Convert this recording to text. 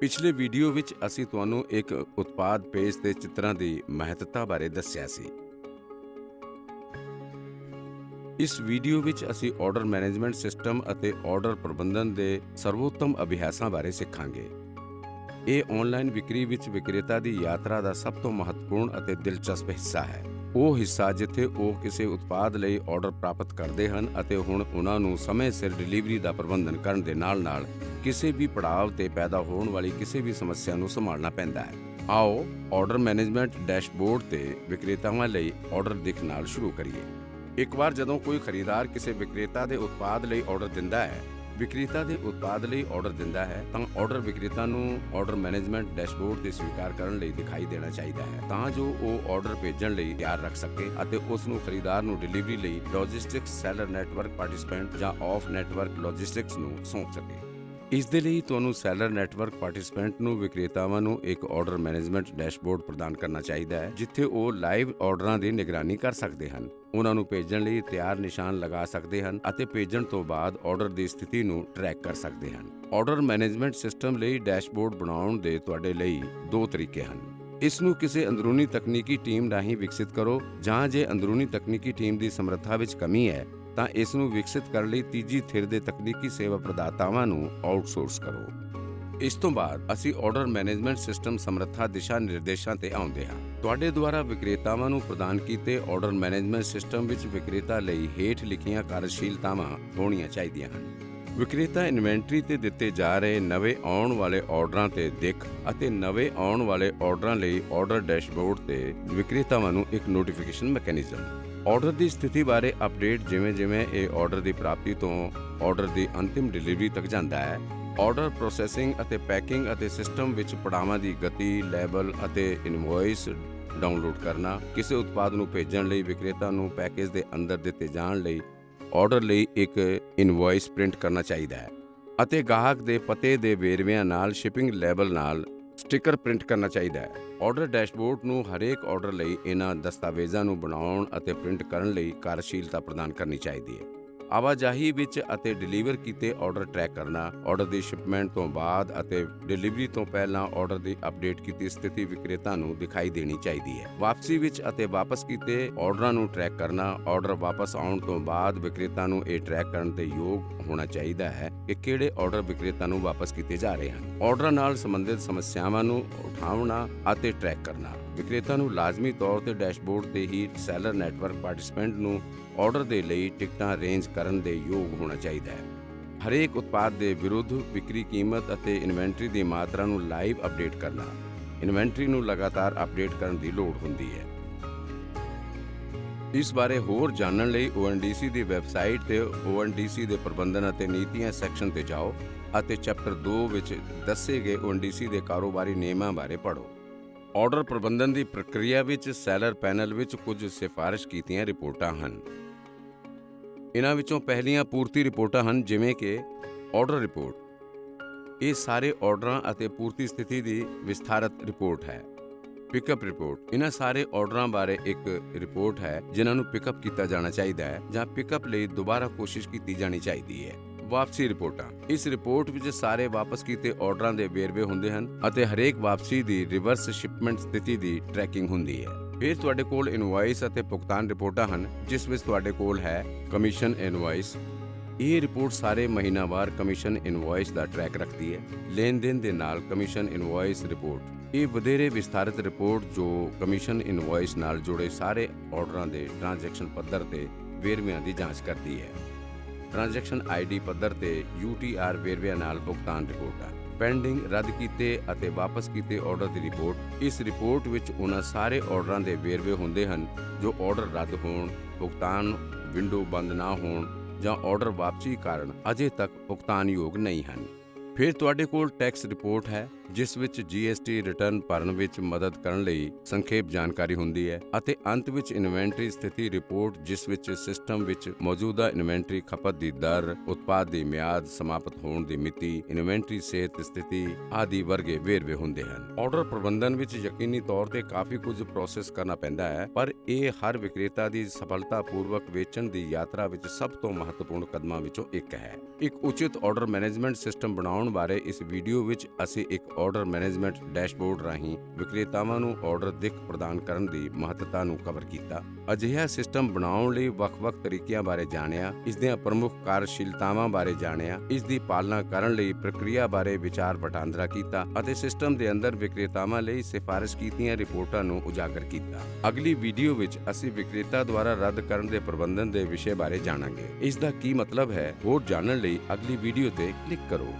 ਪਿਛਲੇ ਵੀਡੀਓ ਵਿੱਚ ਅਸੀਂ ਤੁਹਾਨੂੰ ਇੱਕ ਉਤਪਾਦ ਪੇਜ ਤੇ ਚਿੱਤਰਾਂ ਦੀ ਮਹੱਤਤਾ ਬਾਰੇ ਦੱਸਿਆ ਸੀ। ਇਸ ਵੀਡੀਓ ਵਿੱਚ ਅਸੀਂ ਆਰਡਰ ਮੈਨੇਜਮੈਂਟ ਸਿਸਟਮ ਅਤੇ ਆਰਡਰ ਪ੍ਰਬੰਧਨ ਦੇ ਸਰਵੋਤਮ ਅਭਿਆਸਾਂ ਬਾਰੇ ਸਿੱਖਾਂਗੇ। ਇਹ ਆਨਲਾਈਨ ਵਿਕਰੀ ਵਿੱਚ ਵਿਕਰੇਤਾ ਦੀ ਯਾਤਰਾ ਦਾ ਸਭ ਤੋਂ ਮਹੱਤਵਪੂਰਨ ਅਤੇ ਦਿਲਚਸਪ ਹਿੱਸਾ ਹੈ। ਉਹ ਹਿੱਸਾ ਜਿੱਥੇ ਉਹ ਕਿਸੇ ਉਤਪਾਦ ਲਈ ਆਰਡਰ ਪ੍ਰਾਪਤ ਕਰਦੇ ਹਨ ਅਤੇ ਹੁਣ ਉਹਨਾਂ ਨੂੰ ਸਮੇਂ ਸਿਰ ਡਿਲੀਵਰੀ ਦਾ ਪ੍ਰਬੰਧਨ ਕਰਨ ਦੇ ਨਾਲ-ਨਾਲ ਕਿਸੇ ਵੀ ਪੜਾਅ ਤੇ ਪੈਦਾ ਹੋਣ ਵਾਲੀ ਕਿਸੇ ਵੀ ਸਮੱਸਿਆ ਨੂੰ ਸੰਭਾਲਣਾ ਪੈਂਦਾ ਹੈ। ਆਓ ਆਰਡਰ ਮੈਨੇਜਮੈਂਟ ਡੈਸ਼ਬੋਰਡ ਤੇ ਵਿਕਰੇਤਾਵਾਂ ਲਈ ਆਰਡਰ ਦਿੱਖ ਨਾਲ ਸ਼ੁਰੂ ਕਰੀਏ। ਇੱਕ ਵਾਰ ਜਦੋਂ ਕੋਈ ਖਰੀਦਦਾਰ ਕਿਸੇ ਵਿਕਰੇਤਾ ਦੇ ਉਤਪਾਦ ਲਈ ਆਰਡਰ ਦਿੰਦਾ ਹੈ ਵਿਕਰੇਤਾ ਦੇ ਉਤਪਾਦ ਲਈ ਆਰਡਰ ਦਿੰਦਾ ਹੈ, ਤਾਂ ਆਰਡਰ ਵਿਕਰੇਤਾ ਨੂੰ ਆਰਡਰ ਮੈਨੇਜਮੈਂਟ ਡੈਸ਼ਬੋਰਡ ਤੇ ਸਵੀਕਾਰ ਕਰਨ ਲਈ ਦਿਖਾਈ ਦੇਣਾ ਚਾਹੀਦਾ ਹੈ, ਤਾਂ ਜੋ ਉਹ ਆਰਡਰ ਭੇਜਣ ਲਈ ਤਿਆਰ ਰੱਖ ਸਕੇ ਅਤੇ ਉਸ ਨੂੰ ਖਰੀਦਦਾਰ ਨੂੰ ਡਿਲੀਵਰੀ ਲਈ ਲੌਜਿਸਟਿਕਸ ਸੈਲਰ ਨੈਟਵਰਕ ਪਾਰਟਿਸਿਪੈਂਟ ਜਾਂ ਆਫ ਨੈਟਵਰਕ ਲੌਜਿਸਟਿਕਸ ਨੂੰ ਸੌਂਪ ਸਕੇ। ਇਸ ਦੇ ਲਈ ਤੁਹਾਨੂੰ ਸੈਲਰ ਨੈਟਵਰਕ ਪਾਰਟਿਸਿਪੈਂਟ ਨੂੰ ਵਿਕਰੇਤਾਵਾਂ ਨੂੰ ਇੱਕ ਆਰਡਰ ਮੈਨੇਜਮੈਂਟ ਡੈਸ਼ਬੋਰਡ ਪ੍ਰਦਾਨ ਕਰਨਾ ਚਾਹੀਦਾ ਹੈ, ਜਿੱਥੇ ਉਹ ਲਾਈਵ ਆਰਡਰਾਂ ਦੀ ਨਿਗਰਾਨੀ ਕਰ ਸਕਦੇ ਹਨ। ਉਹਨਾਂ ਨੂੰ ਭੇਜਣ ਲਈ ਤਿਆਰ ਨਿਸ਼ਾਨ ਲਗਾ ਸਕਦੇ ਹਨ ਅਤੇ ਭੇਜਣ ਤੋਂ ਬਾਅਦ ਆਰਡਰ ਦੀ ਸਥਿਤੀ ਨੂੰ ਟਰੈਕ ਕਰ ਸਕਦੇ ਹਨ। ਆਰਡਰ ਮੈਨੇਜਮੈਂਟ ਸਿਸਟਮ ਲਈ ਡੈਸ਼ਬੋਰਡ ਬਣਾਉਣ ਦੇ ਤੁਹਾਡੇ ਲਈ ਦੋ ਤਰੀਕੇ ਹਨ। ਇਸ ਨੂੰ ਕਿਸੇ ਅੰਦਰੂਨੀ ਤਕਨੀਕੀ ਟੀਮ ਰਾਹੀਂ ਵਿਕਸਿਤ ਕਰੋ ਜਾਂ ਜੇ ਅੰਦਰੂਨੀ ਤਕਨੀਕੀ ਟੀਮ ਦੀ ਸਮਰੱਥਾ ਵਿੱਚ ਕਮੀ ਹੈ, ਤਾਂ ਇਸ ਨੂੰ ਵਿਕਸਿਤ ਕਰਨ ਲਈ ਤੀਜੀ ਥਿਰ ਦੇ ਤਕਨੀਕੀ ਸੇਵਾ ਪ੍ਰਦਾਤਾਵਾਂ ਨੂੰ ਆਊਟਸੋਰਸ ਕਰੋ। ਇਸ ਤੋਂ ਬਾਅਦ ਅਸੀਂ ਆਰਡਰ ਮੈਨੇਜਮੈਂਟ ਸਿਸਟਮ ਸਮਰੱਥਾ ਦਿਸ਼ਾ ਨਿਰਦੇਸ਼ਾਂ ਤੇ ਆਉਂਦੇ ਹਾਂ। ਤੁਹਾਡੇ ਦੁਆਰਾ ਵਿਕਰੇਤਾਵਾਂ ਨੂੰ ਪ੍ਰਦਾਨ ਕੀਤੇ ਆਰਡਰ ਮੈਨੇਜਮੈਂਟ ਸਿਸਟਮ ਵਿੱਚ ਵਿਕਰੇਤਾ ਲਈ ਹੇਠ ਲਿਖੀਆਂ ਕਾਰਜਸ਼ੀਲਤਾਵਾਂ ਹੋਣੀਆਂ ਚਾਹੀਦੀਆਂ ਹਨ। ਵਿਕਰੇਤਾ ਇਨਵੈਂਟਰੀ ਤੇ ਦਿੱਤੇ ਜਾ ਰਹੇ ਨਵੇਂ ਆਉਣ ਵਾਲੇ ਆਰਡਰਾਂ ਤੇ ਦਿੱਖ ਅਤੇ ਨਵੇਂ ਆਉਣ ਵਾਲੇ ਆਰਡਰਾਂ ਲਈ ਆਰਡਰ ਡੈਸ਼ਬੋਰਡ ਤੇ ਵਿਕਰੇਤਾਵਾਂ ਨੂੰ ਇੱਕ ਨੋਟੀਫਿਕੇਸ਼ਨ ਮੈਕੈਨਿਜ਼ਮ ਆਰਡਰ ਦੀ ਸਥਿਤੀ ਬਾਰੇ ਅਪਡੇਟ ਜਿਵੇਂ-ਜਿਵੇਂ ਇਹ ਆਰਡਰ ਦੀ ਪ੍ਰਾਪਤੀ ਤੋਂ ਆਰਡਰ ਦੀ ਅੰਤਿਮ ਡਿਲੀਵਰੀ ਤੱਕ ਜਾਂਦਾ ਹੈ ਆਰਡਰ ਪ੍ਰੋਸੈਸਿੰਗ ਅਤੇ ਪੈਕਿੰਗ ਅਤੇ ਸਿਸਟਮ ਵਿੱਚ ਪੜਾਵਾਂ ਦੀ ਗਤੀ ਲੈਬਲ ਅਤੇ ਇਨਵੌਇਸ ਡਾਊਨਲੋਡ ਕਰਨਾ, ਕਿਸੇ ਉਤਪਾਦ ਨੂੰ ਭੇਜਣ ਲਈ ਵਿਕਰੇਤਾ ਨੂੰ ਪੈਕੇਜ ਦੇ ਅੰਦਰ ਦਿੱਤੇ ਜਾਣ ਲਈ ਆਰਡਰ ਲਈ ਇੱਕ ਇਨਵੌਇਸ ਪ੍ਰਿੰਟ ਕਰਨਾ ਚਾਹੀਦਾ ਹੈ ਅਤੇ ਗਾਹਕ ਦੇ ਪਤੇ ਦੇ ਵੇਰਵਿਆਂ ਨਾਲ, ਸ਼ਿਪਿੰਗ ਲੈਬਲ ਨਾਲ ਸਟicker ਪ੍ਰਿੰਟ ਕਰਨਾ ਚਾਹੀਦਾ ਹੈ। ਆਰਡਰ ਡੈਸ਼ਬੋਰਡ ਨੂੰ ਹਰੇਕ ਆਰਡਰ ਲਈ ਇਹਨਾਂ ਦਸਤਾਵੇਜ਼ਾਂ ਨੂੰ ਬਣਾਉਣ ਅਤੇ ਪ੍ਰਿੰਟ ਕਰਨ ਲਈ ਕਾਰਜਸ਼ੀਲਤਾ ਪ੍ਰਦਾਨ ਕਰਨੀ ਚਾਹੀਦੀ ਹੈ। ਆਵਾਜਾਈ ਵਿੱਚ ਅਤੇ ਡਿਲੀਵਰ ਕੀਤੇ ਆਰਡਰ ਟਰੈਕ ਕਰਨਾ, ਆਰਡਰ ਦੀ ਸ਼ਿਪਮੈਂਟ ਤੋਂ ਬਾਅਦ ਅਤੇ ਡਿਲੀਵਰੀ ਤੋਂ ਪਹਿਲਾਂ ਆਰਡਰ ਦੀ ਅਪਡੇਟ ਕੀਤੀ ਸਥਿਤੀ ਵਿਕਰੇਤਾ ਨੂੰ ਦਿਖਾਈ ਦੇਣੀ ਚਾਹੀਦੀ ਹੈ। ਵਾਪਸੀ ਵਿੱਚ ਅਤੇ ਵਾਪਸ ਕੀਤੇ ਆਰਡਰਾਂ ਨੂੰ ਟਰੈਕ ਕਰਨਾ, ਆਰਡਰ ਵਾਪਸ ਆਉਣ ਤੋਂ ਬਾਅਦ ਵਿਕਰੇਤਾ ਨੂੰ ਇਹ ਟਰੈਕ ਕਰਨ ਦੇ ਯੋਗ ਹੋਣਾ ਚਾਹੀਦਾ ਹੈ ਕਿ ਕਿਹੜੇ ਆਰਡਰ ਵਿਕਰੇਤਾ ਨੂੰ ਵਾਪਸ ਕੀਤੇ ਜਾ ਰਹੇ ਹਨ। ਆਰਡਰਾਂ ਨਾਲ ਸੰਬੰਧਿਤ ਸਮੱਸਿਆਵਾਂ ਨੂੰ ਉਠਾਉਣਾ ਅਤੇ ਟਰੈਕ ਕਰਨਾ। ਵਿਕਰੇਤਾ ਨੂੰ ਲਾਜ਼ਮੀ ਤੌਰ ਤੇ ਡੈਸ਼ਬੋਰਡ ਤੇ ਹੀ ਸੈਲਰ ਨੈਟਵਰਕ ਪਾਰਟਿਸਿਪੈਂਟ ਨੂੰ ਆਰਡਰ ਦੇ ਲਈ ਟਿਕਟਾਂ ਅਰੇਂਜ ਕਰਨ ਦੇ ਯੋਗ ਹੋਣਾ ਚਾਹੀਦਾ ਹੈ। ਹਰੇਕ ਉਤਪਾਦ ਦੇ ਵਿਰੁੱਧ ਵਿਕਰੀ ਕੀਮਤ ਅਤੇ ਇਨਵੈਂਟਰੀ ਦੀ ਮਾਤਰਾ ਨੂੰ ਲਾਈਵ ਅਪਡੇਟ ਕਰਨਾ। ਇਨਵੈਂਟਰੀ ਨੂੰ ਲਗਾਤਾਰ ਅਪਡੇਟ ਕਰਨ ਦੀ ਲੋੜ ਹੁੰਦੀ ਹੈ। ਇਸ ਬਾਰੇ ਹੋਰ ਜਾਣਨ ਲਈ ONDC ਦੀ ਵੈਬਸਾਈਟ ਤੇ ONDC ਦੇ ਪ੍ਰਬੰਧਨ ਅਤੇ ਨੀਤੀਆਂ ਸੈਕਸ਼ਨ ਤੇ ਜਾਓ ਅਤੇ ਚੈਪਟਰ 2 ਵਿੱਚ ਦੱਸੇ ਗਏ ONDC ਦੇ ਕਾਰੋਬਾਰੀ ਨਿਯਮਾਂ ਬਾਰੇ ਪੜ੍ਹੋ। ਆਰਡਰ ਪ੍ਰਬੰਧਨ ਦੀ ਪ੍ਰਕਿਰਿਆ ਵਿੱਚ, ਸੈਲਰ ਪੈਨਲ ਵਿੱਚ ਕੁਝ ਸਿਫਾਰਿਸ਼ ਕੀਤੀਆਂ ਰਿਪੋਰਟਾਂ ਹਨ। ਇਹਨਾਂ ਵਿੱਚੋਂ ਪਹਿਲੀਆਂ ਪੂਰਤੀ ਰਿਪੋਰਟਾਂ ਹਨ, ਜਿਵੇਂ ਕਿ ਆਰਡਰ ਰਿਪੋਰਟ ਇਹ ਸਾਰੇ ਆਰਡਰਾਂ ਅਤੇ ਪੂਰਤੀ ਸਥਿਤੀ ਦੀ ਵਿਸਥਾਰਤ ਰਿਪੋਰਟ ਹੈ। ਪਿਕਅਪ ਰਿਪੋਰਟ ਇਹਨਾਂ ਸਾਰੇ ਆਰਡਰਾਂ ਬਾਰੇ ਇੱਕ ਰਿਪੋਰਟ ਹੈ, ਜਿਨ੍ਹਾਂ ਨੂੰ ਪਿਕਅਪ ਕੀਤਾ ਜਾਣਾ ਚਾਹੀਦਾ ਹੈ ਜਾਂ ਪਿਕਅਪ ਲਈ ਦੁਬਾਰਾ ਕੋਸ਼ਿਸ਼ ਕੀਤੀ ਜਾਣੀ ਚਾਹੀਦੀ ਹੈ। ਵਾਪਸੀ ਰਿਪੋਰਟਾਂ। ਇਸ ਰਿਪੋਰਟ ਵਿੱਚ ਸਾਰੇ ਵਾਪਸ ਕੀਤੇ ਆਰਡਰਾਂ ਦੇ ਵੇਰਵੇ ਹੁੰਦੇ ਹਨ ਅਤੇ ਹਰੇਕ ਵਾਪਸੀ ਦੀ ਰਿਵਰਸ ਸ਼ਿਪਮੈਂਟ ਸਥਿਤੀ ਦੀ ਟਰੈਕਿੰਗ ਹੁੰਦੀ ਹੈ। ਫਿਰ ਤੁਹਾਡੇ ਕੋਲ ਇਨਵੌਇਸ ਅਤੇ ਭੁਗਤਾਨ ਰਿਪੋਰਟਾਂ ਹਨ, ਜਿਸ ਵਿੱਚ ਤੁਹਾਡੇ ਕੋਲ ਹੈ ਕਮਿਸ਼ਨ ਇਨਵੌਇਸ। ਇਹ ਰਿਪੋਰਟ ਸਾਰੇ ਮਹੀਨਾਵਾਰ ਕਮਿਸ਼ਨ ਇਨਵੌਇਸ ਦਾ ਟਰੈਕ ਰੱਖਦੀ ਹੈ। ਲੈਣ ਦੇਣ ਦੇ ਨਾਲ ਕਮਿਸ਼ਨ ਇਨਵੌਇਸ ਰਿਪੋਰਟ। ਇਹ ਵਧੇਰੇ ਵਿਸਥਾਰਿਤ ਰਿਪੋਰਟ ਜੋ ਕਮਿਸ਼ਨ ਇਨਵੌਇਸ ਨਾਲ ਜੁੜੇ ਸਾਰੇ ਆਰਡਰਾਂ ਦੇ ਟ੍ਰਾਂਜੈਕਸ਼ਨ ਪੱਧਰ ਤੇ ਵੇਰਵਿਆਂ ਦੀ ਜਾਂਚ ਕਰਦੀ ਹੈ। ਟ੍ਰਾਂਜੈਕਸ਼ਨ ਆਈਡੀ ਪੱਧਰ ਤੇ UTR ਵੇਰਵਿਆਂ ਨਾਲ ਭੁਗਤਾਨ ਰਿਪੋਰਟਾਂ ਪੈਂਡਿੰਗ ਰੱਦ ਕੀਤੇ ਅਤੇ ਵਾਪਸ ਕੀਤੇ ਆਰਡਰ ਦੀ ਰਿਪੋਰਟ। ਇਸ ਰਿਪੋਰਟ ਵਿੱਚ ਉਹਨਾਂ ਸਾਰੇ ਆਰਡਰਾਂ ਦੇ ਵੇਰਵੇ ਹੁੰਦੇ ਹਨ, ਜੋ ਆਰਡਰ ਰੱਦ ਹੋਣ, ਭੁਗਤਾਨ ਵਿੰਡੋ ਬੰਦ ਨਾ ਹੋਣ ਜਾਂ ਆਰਡਰ ਵਾਪਸੀ ਕਾਰਨ ਅਜੇ ਤੱਕ ਭੁਗਤਾਨਯੋਗ ਨਹੀਂ ਹਨ। ਫਿਰ ਤੁਹਾਡੇ ਕੋਲ ਟੈਕਸ ਰਿਪੋਰਟ ਹੈ। ਜਿਸ ਵਿੱਚ GST ਰਿਟਰਨ ਭਰਨ ਵਿੱਚ ਮਦਦ ਕਰਨ ਲਈ ਸੰਖੇਪ ਜਾਣਕਾਰੀ ਹੁੰਦੀ ਹੈ ਅਤੇ ਅੰਤ ਵਿੱਚ ਇਨਵੈਂਟਰੀ ਸਥਿਤੀ ਰਿਪੋਰਟ ਜਿਸ ਵਿੱਚ ਸਿਸਟਮ ਵਿੱਚ ਮੌਜੂਦਾ ਇਨਵੈਂਟਰੀ ਖਪਤ ਦੀ ਦਰ, ਉਤਪਾਦ ਦੀ ਮਿਆਦ, ਸਮਾਪਤ ਹੋਣ ਦੀ ਮਿਤੀ, ਇਨਵੈਂਟਰੀ ਸਿਹਤ ਸਥਿਤੀ ਆਦਿ ਵਰਗੇ ਵੇਰਵੇ ਹੁੰਦੇ ਹਨ। ਆਰਡਰ ਪ੍ਰਬੰਧਨ ਵਿੱਚ ਯਕੀਨੀ ਤੌਰ ਤੇ ਕਾਫੀ ਕੁਝ ਪ੍ਰੋਸੈਸ ਕਰਨਾ ਪੈਂਦਾ ਹੈ, ਪਰ ਇਹ ਹਰ ਵਿਕਰੇਤਾ ਦੀ ਸਫਲਤਾਪੂਰਵਕ ਵੇਚਣ ਦੀ ਯਾਤਰਾ ਵਿੱਚ ਸਭ ਤੋਂ ਮਹੱਤਵਪੂਰਨ ਕਦਮਾਂ ਵਿੱਚੋਂ ਇੱਕ ਹੈ। ਇੱਕ ਉਚਿਤ ਆਰਡਰ ਮੈਨੇਜਮੈਂਟ ਸਿਸਟਮ ਬਣਾਉਣ ਬਾਰੇ ਇਸ ਵੀਡੀਓ ਵਿੱਚ ਅਸੀਂ ਇੱਕ ਆਰਡਰ ਮੈਨੇਜਮੈਂਟ ਡੈਸ਼ਬੋਰਡ ਰਾਹੀਂ ਵਿਕਰੇਤਾਵਾਂ ਨੂੰ ਆਰਡਰ ਦਿੱਖ ਪ੍ਰਦਾਨ ਕਰਨ ਦੀ ਮਹੱਤਤਾ ਨੂੰ ਕਵਰ ਕੀਤਾ। ਅਜਿਹਾ ਸਿਸਟਮ ਬਣਾਉਣ ਲਈ ਵੱਖ-ਵੱਖ ਤਰੀਕਿਆਂ ਬਾਰੇ ਜਾਣਿਆ ਇਸ ਦੀਆਂ ਪ੍ਰਮੁੱਖ ਕਾਰਜਸ਼ੀਲਤਾਵਾਂ ਬਾਰੇ ਜਾਣਿਆ ਇਸ ਦੀ ਪਾਲਣਾ ਕਰਨ ਲਈ ਪ੍ਰਕਿਰਿਆ ਬਾਰੇ ਵਿਚਾਰ ਵਟਾਂਦਰਾ ਕੀਤਾ ਅਤੇ ਸਿਸਟਮ ਦੇ ਅੰਦਰ ਵਿਕਰੇਤਾਵਾਂ ਲਈ ਸਿਫਾਰਿਸ਼ ਕੀਤੀਆਂ ਰਿਪੋਰਟਾਂ ਨੂੰ ਉਜਾਗਰ ਕੀਤਾ। ਅਗਲੀ ਵੀਡੀਓ ਵਿੱਚ ਅਸੀਂ ਵਿਕਰੇਤਾ ਦੁਆਰਾ ਰੱਦ ਕਰਨ ਦੇ ਪ੍ਰਬੰਧਨ ਦੇ ਵਿਸ਼ੇ ਬਾਰੇ ਜਾਣਾਂਗੇ। ਇਸ ਦਾ ਕੀ ਮਤਲਬ ਹੈ, ਹੋਰ ਜਾਣਨ ਲਈ ਅਗਲੀ ਵੀਡੀਓ ਤੇ ਕਲਿੱਕ ਕਰੋ।